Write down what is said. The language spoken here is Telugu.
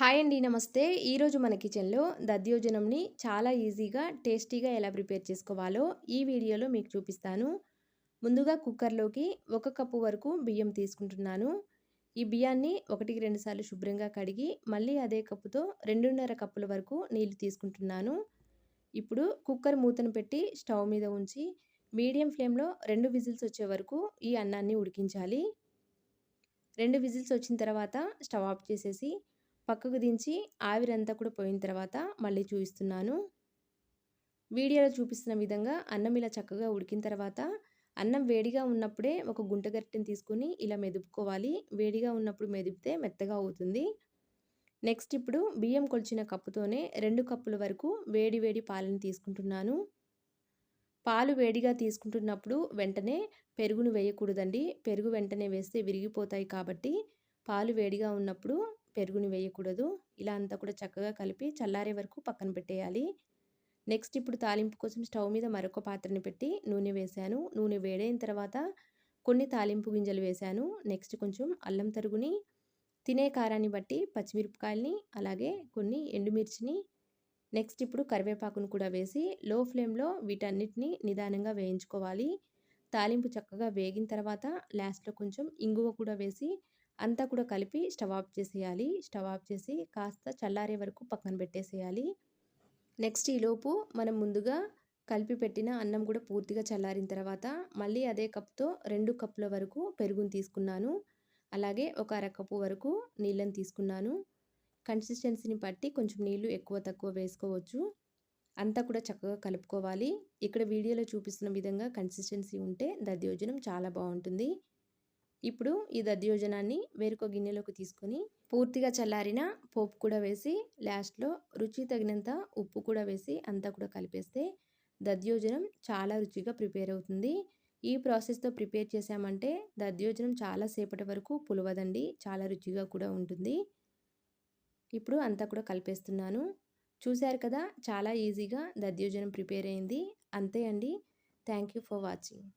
హాయ్ అండి నమస్తే. ఈరోజు మన కిచెన్లో దద్యోజనంని చాలా ఈజీగా టేస్టీగా ఎలా ప్రిపేర్ చేసుకోవాలో ఈ వీడియోలో మీకు చూపిస్తాను. ముందుగా కుక్కర్లోకి ఒక కప్పు వరకు బియ్యం తీసుకుంటున్నాను. ఈ బియ్యాన్ని ఒకటికి రెండుసార్లు శుభ్రంగా కడిగి మళ్ళీ అదే కప్పుతో రెండున్నర కప్పుల వరకు నీళ్ళు తీసుకుంటున్నాను. ఇప్పుడు కుక్కర్ మూతను పెట్టి స్టవ్ మీద ఉంచి మీడియం ఫ్లేమ్లో రెండు విజిల్స్ వచ్చే వరకు ఈ అన్నాన్ని ఉడికించాలి. రెండు విజిల్స్ వచ్చిన తర్వాత స్టవ్ ఆఫ్ చేసేసి పక్కకు దించి ఆవిరంతా కూడా పోయిన తర్వాత మళ్ళీ చూపిస్తున్నాను. వీడియోలో చూపిస్తున్న విధంగా అన్నం ఇలా చక్కగా ఉడికిన తర్వాత అన్నం వేడిగా ఉన్నప్పుడే ఒక గుంట గరిటెని తీసుకుని ఇలా మెదుపుకోవాలి. వేడిగా ఉన్నప్పుడు మెదిపితే మెత్తగా అవుతుంది. నెక్స్ట్ ఇప్పుడు బియ్యం కొలిచిన కప్పుతోనే రెండు కప్పుల వరకు వేడి వేడి పాలను తీసుకుంటున్నాను. పాలు వేడిగా తీసుకుంటున్నప్పుడు వెంటనే పెరుగును వేయకూడదండి. పెరుగు వెంటనే వేస్తే విరిగిపోతాయి కాబట్టి పాలు వేడిగా ఉన్నప్పుడు పెరుగుని వేయకూడదు. ఇలా అంతా కూడా చక్కగా కలిపి చల్లారే వరకు పక్కన పెట్టేయాలి. నెక్స్ట్ ఇప్పుడు తాలింపు కోసం స్టవ్ మీద మరొక పాత్రని పెట్టి నూనె వేశాను. నూనె వేడైన తర్వాత కొన్ని తాలింపు గింజలు వేశాను. నెక్స్ట్ కొంచెం అల్లం తరుగుని తినే కారాన్ని బట్టి పచ్చిమిరపకాయలని అలాగే కొన్ని ఎండుమిర్చిని నెక్స్ట్ ఇప్పుడు కరివేపాకును కూడా వేసి లో ఫ్లేమ్లో వీటన్నిటిని నిదానంగా వేయించుకోవాలి. తాలింపు చక్కగా వేగిన తర్వాత లాస్ట్లో కొంచెం ఇంగువ కూడా వేసి అంతా కూడా కలిపి స్టవ్ ఆఫ్ చేసేయాలి. స్టవ్ ఆఫ్ చేసి కాస్త చల్లారే వరకు పక్కన పెట్టేసేయాలి. నెక్స్ట్ ఈలోపు మనం ముందుగా కలిపి పెట్టిన అన్నం కూడా పూర్తిగా చల్లారిన తర్వాత మళ్ళీ అదే కప్తో రెండు కప్పుల వరకు పెరుగుని తీసుకున్నాను. అలాగే ఒక అరకప్పు వరకు నీళ్ళని తీసుకున్నాను. కన్సిస్టెన్సీని బట్టి కొంచెం నీళ్ళు ఎక్కువ తక్కువ వేసుకోవచ్చు. అంతా కూడా చక్కగా కలుపుకోవాలి. ఇక్కడ వీడియోలో చూపిస్తున్న విధంగా కన్సిస్టెన్సీ ఉంటే దద్యోజనం చాలా బాగుంటుంది. ఇప్పుడు ఈ దధ్యోజనాన్ని వేరొక గిన్నెలోకి తీసుకొని పూర్తిగా చల్లారిన పోపు కూడా వేసి లాస్ట్లో రుచి తగినంత ఉప్పు కూడా వేసి అంతా కూడా కలిపేస్తే దధ్యోజనం చాలా రుచిగా ప్రిపేర్ అవుతుంది. ఈ ప్రాసెస్తో ప్రిపేర్ చేసామంటే దధ్యోజనం చాలా సేపటి వరకు పులవదండి చాలా రుచిగా కూడా ఉంటుంది. ఇప్పుడు అంతా కూడా కలిపేస్తున్నాను. చూశారు కదా చాలా ఈజీగా దధ్యోజనం ప్రిపేర్ అయింది. అంతే అండి. Thank you for watching.